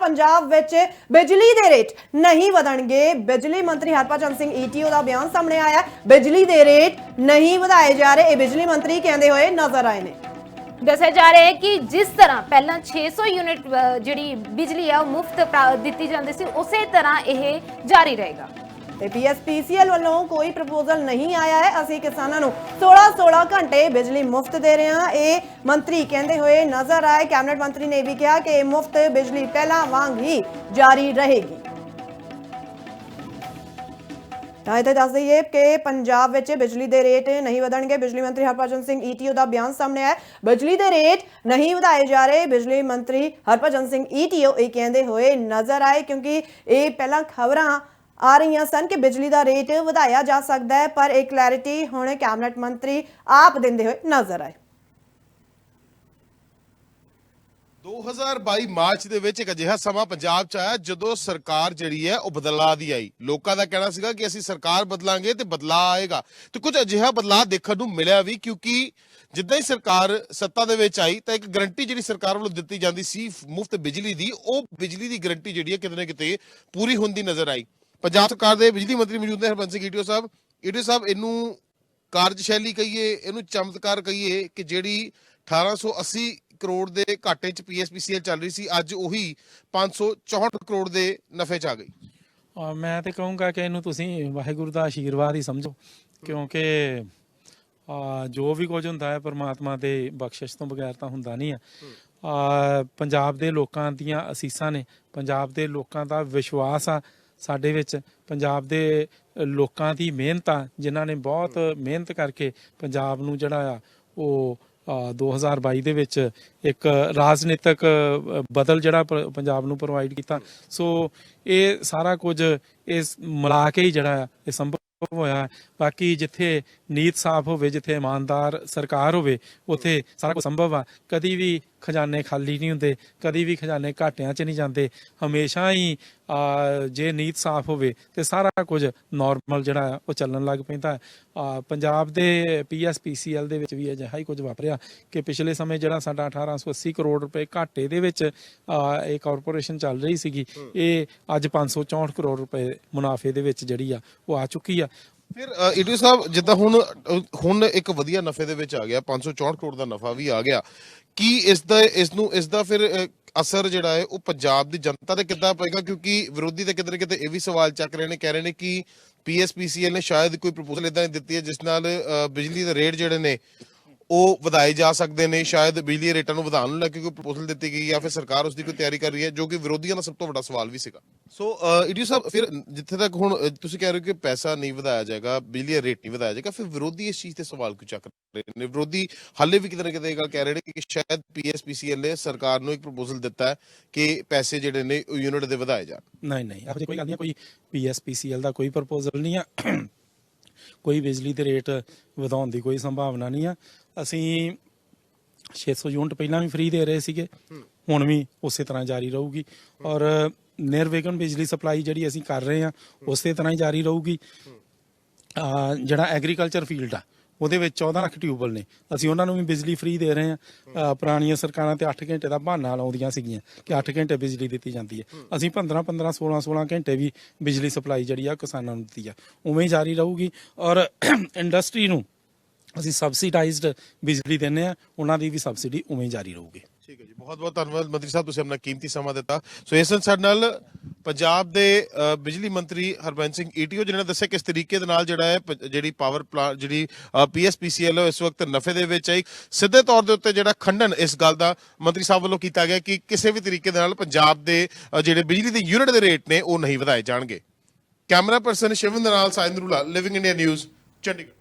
ਪੰਜਾਬ ਵਿੱਚ ਬਿਜਲੀ ਦੇ ਰੇਟ ਨਹੀਂ ਵਧਣਗੇ। ਬਿਜਲੀ ਮੰਤਰੀ ਹਰਪਾਚੰਦ ਸਿੰਘ ਈਟੀਓ ਦਾ ਬਿਆਨ ਸਾਹਮਣੇ ਆਇਆ। ਬਿਜਲੀ ਦੇ ਰੇਟ ਨਹੀਂ ਵਧਾਏ ਜਾ ਰਹੇ, ਇਹ ਬਿਜਲੀ ਮੰਤਰੀ ਕਹਿੰਦੇ ਹੋਏ ਨਜ਼ਰ ਆਏ ਨੇ। ਦੱਸਿਆ ਜਾ ਰਿਹਾ ਹੈ ਕਿ ਜਿਸ ਤਰ੍ਹਾਂ ਪਹਿਲਾਂ 600 ਯੂਨਿਟ ਜਿਹੜੀ ਬਿਜਲੀ ਆ, ਉਹ ਮੁਫਤ ਦਿੱਤੀ ਜਾਂਦੀ ਸੀ, ਉਸੇ ਤਰ੍ਹਾਂ ਇਹ ਜਾਰੀ ਰਹੇਗਾ। ਤੇ ਪੀਐਸਪੀਸੀਐਲ ਵੱਲੋਂ ਕੋਈ ਪ੍ਰਪੋਜ਼ਲ ਨਹੀਂ ਆਇਆ ਹੈ। ਅਸੀਂ ਕਿਸਾਨਾਂ ਨੂੰ 16-16 ਘੰਟੇ ਬਿਜਲੀ ਮੁਫਤ ਦੇ ਰਹੇ ਹਾਂ। ਇਹ ਮੰਤਰੀ ਕਹਿੰਦੇ ਹੋਏ ਨਜ਼ਰ ਆਏ। ਕੈਬਨਿਟ ਮੰਤਰੀ ਨੇ ਵੀ ਕਿਹਾ ਕਿ ਮੁਫਤ ਬਿਜਲੀ ਪਹਿਲਾਂ ਵਾਂਗ ਹੀ ਜਾਰੀ ਰਹੇਗੀ। ਤਾਂ ਇੱਥੇ ਦੱਸ ਦਈਏ ਕਿ ਪੰਜਾਬ ਵਿੱਚ ਬਿਜਲੀ ਦੇ ਰੇਟ ਨਹੀਂ ਵਧਣਗੇ। ਬਿਜਲੀ ਮੰਤਰੀ ਹਰਭਜਨ ਸਿੰਘ ਈਟੀਓ ਦਾ ਬਿਆਨ ਸਾਹਮਣੇ ਆਇਆ ਬਿਜਲੀ ਦੇ ਰੇਟ ਨਹੀਂ ਵਧਾਏ ਜਾ ਰਹੇ। ਬਿਜਲੀ ਮੰਤਰੀ ਹਰਭਜਨ ਸਿੰਘ ਈਟੀਓ ਇਹ ਕਹਿੰਦੇ ਹੋਏ ਨਜ਼ਰ ਆਏ ਕਿਉਂਕਿ ਇਹ ਪਹਿਲਾਂ ਖਬਰਾਂ ਆ ਰਹੀਆਂ ਸਨ ਕਿ ਬਿਜਲੀ ਦਾ ਰੇਟ ਵਧਾਇਆ ਜਾ ਸਕਦਾ ਹੈ, ਪਰ ਇਹ ਕਲੈਰਿਟੀ ਹੁਣ ਕੈਬਨਿਟ ਮੰਤਰੀ ਆਪ ਦਿੰਦੇ ਹੋਏ ਨਜ਼ਰ ਆਏ। 2022 ਮਾਰਚ ਦੇ ਵਿੱਚ ਇੱਕ ਅਜਿਹਾ ਸਮਾਂ ਪੰਜਾਬ 'ਚ ਆਇਆ ਜਦੋਂ ਸਰਕਾਰ ਜਿਹੜੀ ਹੈ ਉਹ ਬਦਲਾਅ ਦੀ ਆਈ। ਲੋਕਾਂ ਦਾ ਕਹਿਣਾ ਸੀਗਾ ਕਿ ਅਸੀਂ ਸਰਕਾਰ ਬਦਲਾਂਗੇ ਤੇ ਬਦਲਾ ਆਏਗਾ। ਤੇ ਕੁਝ ਅਜਿਹਾ ਬਦਲਾਅ ਦੇਖਣ ਨੂੰ ਮਿਲਿਆ ਵੀ ਕਿਉਂਕਿ ਜਿੱਦਾਂ ਹੀ ਸਰਕਾਰ ਸੱਤਾ ਦੇ ਵਿੱਚ ਆਈ ਤਾਂ ਇੱਕ ਗਰੰਟੀ ਜਿਹੜੀ ਸਰਕਾਰ ਵੱਲੋਂ ਦਿੱਤੀ ਜਾਂਦੀ ਸੀ ਮੁਫਤ ਬਿਜਲੀ ਦੀ, ਉਹ ਬਿਜਲੀ ਦੀ ਗਰੰਟੀ ਜਿਹੜੀ ਹੈ ਕਿਤੇ ਨਾ ਕਿਤੇ ਪੂਰੀ ਹੁੰਦੀ ਨਜ਼ਰ ਆਈ। ਪੰਜਾਬ ਸਰਕਾਰ ਦੇ ਬਿਜਲੀ ਮੰਤਰੀ ਮੌਜੂਦ ਨੇ ਹਰਬੰਸ ਸਿੰਘ ਈਟੀਓ ਸਾਹਿਬ। ਈਟੀਓ ਸਾਹਿਬ, ਇਹਨੂੰ ਕਾਰਜਸ਼ੈਲੀ ਕਹੀਏ, ਇਹਨੂੰ ਚਮਤਕਾਰ ਕਹੀਏ ਕਿ ਜਿਹੜੀ 1880 ਕਰੋੜ ਦੇ ਘਾਟੇ ਚ ਪੀਐਸਪੀਸੀਐਲ ਚੱਲ ਰਹੀ ਸੀ, ਅੱਜ ਉਹੀ 564 ਕਰੋੜ ਦੇ ਨਫੇ ਚ ਆ ਗਈ। ਮੈਂ ਤੇ ਕਹੂੰਗਾ ਕਿ ਇਹਨੂੰ ਤੁਸੀਂ ਵਾਹਿਗੁਰੂ ਦਾ ਆਸ਼ੀਰਵਾਦ ਹੀ ਸਮਝੋ, ਕਿਉਂਕਿ ਜੋ ਵੀ ਕੁਝ ਹੁੰਦਾ ਹੈ, ਪਰਮਾਤਮਾ ਦੇ ਬਖਸ਼ਿਸ਼ ਤੋਂ ਬਗੈਰ ਤਾਂ ਹੁੰਦਾ ਨਹੀਂ ਆ ਆ ਪੰਜਾਬ ਦੇ ਲੋਕਾਂ ਦੀਆਂ ਅਸੀਸਾਂ ਨੇ, ਪੰਜਾਬ ਦੇ ਲੋਕਾਂ ਦਾ ਵਿਸ਼ਵਾਸ ਆ ਸਾਡੇ ਵਿੱਚ ਪੰਜਾਬ ਦੇ ਲੋਕਾਂ ਦੀ ਮਿਹਨਤ ਆ ਜਿਨ੍ਹਾਂ ਨੇ ਬਹੁਤ ਮਿਹਨਤ ਕਰਕੇ ਪੰਜਾਬ ਨੂੰ ਜਿਹੜਾ ਆ ਉਹ ਅ, 2022 ਦੇ ਵਿੱਚ ਇੱਕ ਰਾਜਨੀਤਿਕ ਬਦਲ ਜਿਹੜਾ ਪ- ਪੰਜਾਬ ਨੂੰ ਪ੍ਰੋਵਾਈਡ ਕੀਤਾ। ਸੋ ਇਹ ਸਾਰਾ ਕੁਝ ਇਸ ਮਿਲਾ ਕੇ ਹੀ ਜਿਹੜਾ ਆ ਇਹ ਸੰਭਵ ਹੋਇਆ। ਬਾਕੀ ਜਿੱਥੇ ਨੀਤ ਸਾਫ਼ ਹੋਵੇ ਜਿੱਥੇ ਇਮਾਨਦਾਰ ਸਰਕਾਰ ਹੋਵੇ ਉੱਥੇ ਸਾਰਾ ਕੁਝ ਸੰਭਵ ਆ। ਕਦੀ ਵੀ ਖਜ਼ਾਨੇ ਖਾਲੀ ਨਹੀਂ ਹੁੰਦੇ ਕਦੀ ਵੀ ਖਜ਼ਾਨੇ ਘਾਟਿਆਂ 'ਚ ਨਹੀਂ ਜਾਂਦੇ। ਹਮੇਸ਼ਾ ਹੀ ਜੇ ਨੀਤ ਸਾਫ਼ ਹੋਵੇ ਤੇ ਸਾਰਾ ਕੁਝ ਨਾਰਮਲ ਜਿਹੜਾ ਉਹ ਚੱਲਣ ਲੱਗ ਪੈਂਦਾ। ਪੰਜਾਬ ਦੇ ਪੀਐਸਪੀਸੀਐਲ ਦੇ ਵਿੱਚ ਵੀ ਅਜਿਹਾ ਹੀ ਕੁਝ ਵਾਪਰਿਆ ਕਿ ਪਿਛਲੇ ਸਮੇਂ ਜਿਹੜਾ ਸਾਡਾ 1880 ਕਰੋੜ ਰੁਪਏ ਘਾਟੇ ਦੇ ਵਿੱਚ ਇਹ ਕਾਰਪੋਰੇਸ਼ਨ ਚੱਲ ਰਹੀ ਸੀਗੀ ਇਹ ਅੱਜ 564 ਕਰੋੜ ਰੁਪਏ ਮੁਨਾਫੇ ਦੇ ਵਿੱਚ ਜਿਹੜੀ ਆ ਉਹ ਆ ਚੁੱਕੀ ਆ। ਫਿਰ ਈਟੀਓ ਸਾਹਿਬ, ਜਿੱਦਾਂ ਹੁਣ ਹੁਣ ਇੱਕ ਵਧੀਆ ਨਫੇ ਦੇ ਵਿੱਚ ਆ ਗਿਆ 564 ਕਰੋੜ ਦਾ ਨਫਾ ਵੀ ਆ ਗਿਆ। ਕੀ ਇਸ ਦਾ, ਇਸ ਨੂੰ, ਇਸ ਦਾ ਫਿਰ ਅਸਰ ਜਿਹੜਾ ਹੈ, ਉਹ ਪੰਜਾਬ ਦੀ ਜਨਤਾ ਤੇ ਕਿੱਦਾਂ ਪਏਗਾ? ਕਿਉਂਕਿ ਵਿਰੋਧੀ ਤੇ ਕਿਤੇ ਨਾ ਕਿਤੇ ਇਹ ਵੀ ਸਵਾਲ ਚੱਕ ਰਹੇ ਨੇ, ਕਹਿ ਰਹੇ ਨੇ ਕਿ ਪੀਐਸਪੀਸੀਐਲ ਨੇ ਸ਼ਾਇਦ ਕੋਈ ਪ੍ਰਪੋਜ਼ਲ ਇਦਾਂ ਦਿੱਤੀ ਹੈ, ਜਿਸ ਨਾਲ ਬਿਜਲੀ ਦੇ ਰੇਟ ਜਿਹੜੇ ਨੇ ਉਹ ਵਧਾਏ ਜਾ ਸਕਦੇ ਨੇ, ਸ਼ਾਇਦ ਬਿਜਲੀ ਰੇਟਾਂ ਨੂੰ ਵਧਾਉਣ ਨੂੰ ਲੈ ਕੇ ਕੋਈ ਪ੍ਰਪੋਜ਼ਲ ਦਿੱਤੀ ਗਈ ਜਾਂ ਫਿਰ ਸਰਕਾਰ ਉਸ ਦੀ ਕੋਈ ਤਿਆਰੀ ਕਰ ਰਹੀ ਹੈ, ਜੋ ਕਿ ਵਿਰੋਧੀਆਂ ਦਾ ਸਭ ਤੋਂ ਵੱਡਾ ਸਵਾਲ ਵੀ ਸੀਗਾ। ਸੋ ਈਡੀਓ ਸਾਹਿਬ, ਫਿਰ ਜਿੱਥੇ ਤੱਕ ਹੁਣ ਤੁਸੀਂ ਕਹਿ ਰਹੇ ਹੋ ਕਿ ਪੈਸਾ ਨਹੀਂ ਵਧਾਇਆ ਜਾਏਗਾ, ਬਿਜਲੀ ਰੇਟ ਨਹੀਂ ਵਧਾਇਆ ਜਾਏਗਾ, ਫਿਰ ਵਿਰੋਧੀ ਇਸ ਚੀਜ਼ ਤੇ ਸਵਾਲ ਕਿਉਂ ਚੱਕ ਰਹੇ ਨੇ? ਵਿਰੋਧੀ ਹਾਲੇ ਵੀ ਕਿਤੇ ਨਾ ਕਿਤੇ ਇਹ ਗੱਲ ਕਹਿ ਰਹੇ ਨੇ ਕਿ ਸ਼ਾਇਦ ਪੀਐਸਪੀਸੀਐਲ ਨੇ ਸਰਕਾਰ ਨੂੰ ਇੱਕ ਪ੍ਰਪੋਜ਼ਲ ਦਿੱਤਾ ਹੈ ਕਿ ਪੈਸੇ ਜਿਹੜੇ ਨੇ ਯੂਨਿਟ ਦੇ ਵਧਾਏ ਜਾਣ। ਨਹੀਂ ਨਹੀਂ, ਇਹੋ ਕੋਈ ਗੱਲ ਨਹੀਂ ਕੋਈ ਪੀਐਸਪੀਸੀਐਲ ਦਾ ਕੋਈ ਪ੍ਰਪੋਜ਼ਲ ਨਹੀਂ ਆ ਕੋਈ ਬਿਜਲੀ ਦੇ ਰੇਟ ਵਧਾਉਣ ਦੀ ਕੋਈ ਸੰਭਾਵਨਾ ਨਹੀਂ ਆ। ਅਸੀਂ 600 ਯੂਨਿਟ ਪਹਿਲਾਂ ਵੀ ਫ੍ਰੀ ਦੇ ਰਹੇ ਸੀਗੇ। ਹੁਣ ਵੀ ਉਸੇ ਤਰ੍ਹਾਂ ਜਾਰੀ ਰਹੂਗੀ। ਔਰ ਨਿਰਵਿਘਨ ਬਿਜਲੀ ਸਪਲਾਈ ਜਿਹੜੀ ਅਸੀਂ ਕਰ ਰਹੇ ਹਾਂ ਉਸੇ ਤਰ੍ਹਾਂ ਹੀ ਜਾਰੀ ਰਹੂਗੀ। ਆ ਜਿਹੜਾ ਐਗਰੀਕਲਚਰ ਫੀਲਡ ਆ ਉਹਦੇ ਵਿੱਚ 14 ਲੱਖ ਟਿਊਬਲ ਨੇ। ਅਸੀਂ ਉਹਨਾਂ ਨੂੰ ਵੀ ਬਿਜਲੀ ਫ੍ਰੀ ਦੇ ਰਹੇ ਹਾਂ। ਪੁਰਾਣੀਆਂ ਸਰਕਾਰਾਂ ਤੇ 8 ਘੰਟੇ ਦਾ ਬਹਾਨਾ ਲਾਉਂਦੀਆਂ ਸੀਗੀਆਂ ਕਿ 8 ਘੰਟੇ ਬਿਜਲੀ ਦਿੱਤੀ ਜਾਂਦੀ ਹੈ। ਅਸੀਂ 15 15 16 16 ਘੰਟੇ ਵੀ ਬਿਜਲੀ ਸਪਲਾਈ ਜਿਹੜੀ ਆ ਕਿਸਾਨਾਂ ਨੂੰ ਦਿੱਤੀ ਆ। ਉਵੇਂ ਹੀ ਜਾਰੀ ਰਹੂਗੀ ਔਰ ਇੰਡਸਟਰੀ ਨੂੰ ਅਸੀਂ ਸਬਸਿਡਾਈਜ਼ਡ ਬਿਜਲੀ ਦਿੰਨੇ ਆ ਉਹਨਾਂ ਦੀ ਵੀ ਸਬਸਿਡੀ ਉਵੇਂ ਹੀ ਜਾਰੀ ਰਹੂਗੀ। ਠੀਕ ਹੈ ਜੀ। ਬਹੁਤ ਬਹੁਤ ਧੰਨਵਾਦ। ਮੰਤਰੀ ਸਾਹਿਬ, ਤੁਸੀਂ ਆਪਣਾ ਕੀਮਤੀ ਸਮਾਂ ਦਿੱਤਾ। ਸੋ ਇਸ ਸਾਡੇ ਨਾਲ ਪੰਜਾਬ ਦੇ ਬਿਜਲੀ ਮੰਤਰੀ ਹਰਬੰਸ ਸਿੰਘ ਈਟੀਓ ਜਿਨ੍ਹਾਂ ਨੇ ਦੱਸਿਆ ਕਿਸ ਤਰੀਕੇ ਦੇ ਨਾਲ ਜਿਹੜਾ ਹੈ, ਪ- ਜਿਹੜੀ ਪਾਵਰ ਪਲਾਂਟ, ਜਿਹੜੀ ਪੀਐਸਪੀਸੀਐਲ ਇਸ ਵਕਤ ਨਫੇ ਦੇ ਵਿੱਚ ਹੈ। ਸਿੱਧੇ ਤੌਰ ਦੇ ਉੱਤੇ ਜਿਹੜਾ ਖੰਡਨ ਇਸ ਗੱਲ ਦਾ ਮੰਤਰੀ ਸਾਹਿਬ ਵੱਲੋਂ ਕੀਤਾ ਗਿਆ ਕਿ ਕਿਸੇ ਵੀ ਤਰੀਕੇ ਦੇ ਨਾਲ ਪੰਜਾਬ ਦੇ ਜਿਹੜੇ ਬਿਜਲੀ ਦੇ ਯੂਨਿਟ ਦੇ ਰੇਟ ਨੇ, ਉਹ ਨਹੀਂ ਵਧਾਏ ਜਾਣਗੇ। ਕੈਮਰਾ ਪਰਸਨ ਸ਼ਿਵਨ ਦੇ ਨਾਲ ਸਾਇੰਦਰੂਲਾ ਲਿਵਿੰਗ ਇੰਡੀਆ ਨਿਊਜ਼ ਚੰਡੀਗੜ੍ਹ।